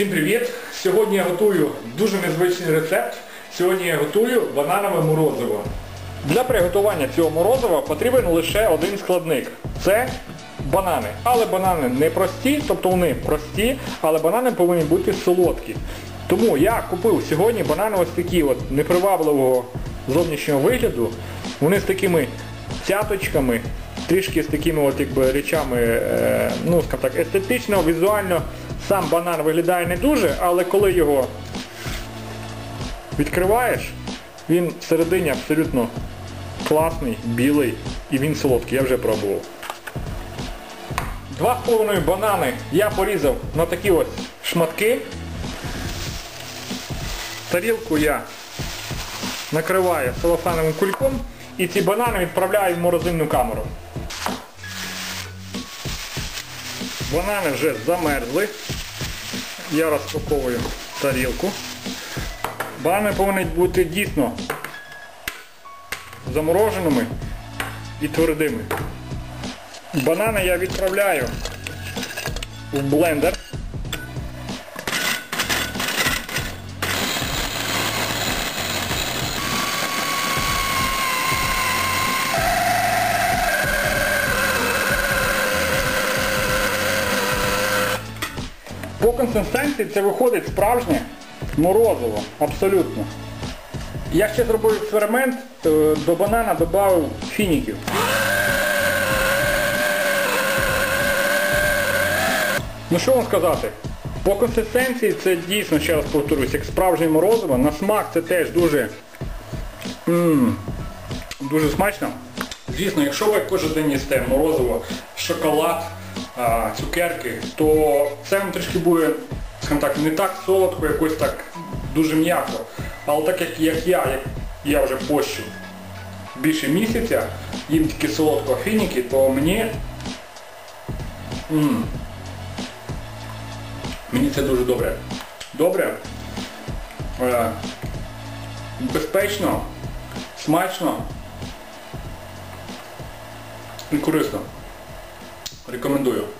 Всім привіт! Сьогодні я готую дуже незвичний рецепт. Сьогодні я готую бананове морозиво. Для приготування цього морозива потрібен лише один складник. Це банани. Але банани не прості, тобто вони прості, але банани повинні бути солодкі. Тому я купив сьогодні банани ось такі от непривабливого зовнішнього вигляду. Вони з такими цяточками, трішки з такими от якби речами, е, ну скажімо так, естетично, візуально сам банан виглядає не дуже, але коли його відкриваєш, він всередині абсолютно класний, білий і він солодкий, я вже пробував. Два з половиною банани я порізав на такі ось шматки. Тарілку я накриваю целофановим кульком і ці банани відправляю в морозильну камеру. Банани вже замерзли. Я розпаковую тарілку. Банани повинні бути дійсно замороженими і твердими. Банани я відправляю в блендер. По консистенції це виходить справжнє морозиво, абсолютно. Я ще зробив експеримент, е, до банана додав фініків. Ну що вам сказати? По консистенції це дійсно, ще раз повторюсь, як справжнє морозиво. На смак це теж дуже, м, дуже смачно. Звісно, якщо ви кожен день їсте морозиво, шоколад, цукерки, то це вам трішки буде, так, не так солодко, якось так дуже м'яко. Але так як, як я, як я вже пощу більше місяця, їм тільки солодко фініки, то мені м, мені це дуже добре. Добре, е, безпечно, смачно і корисно. rekomendują.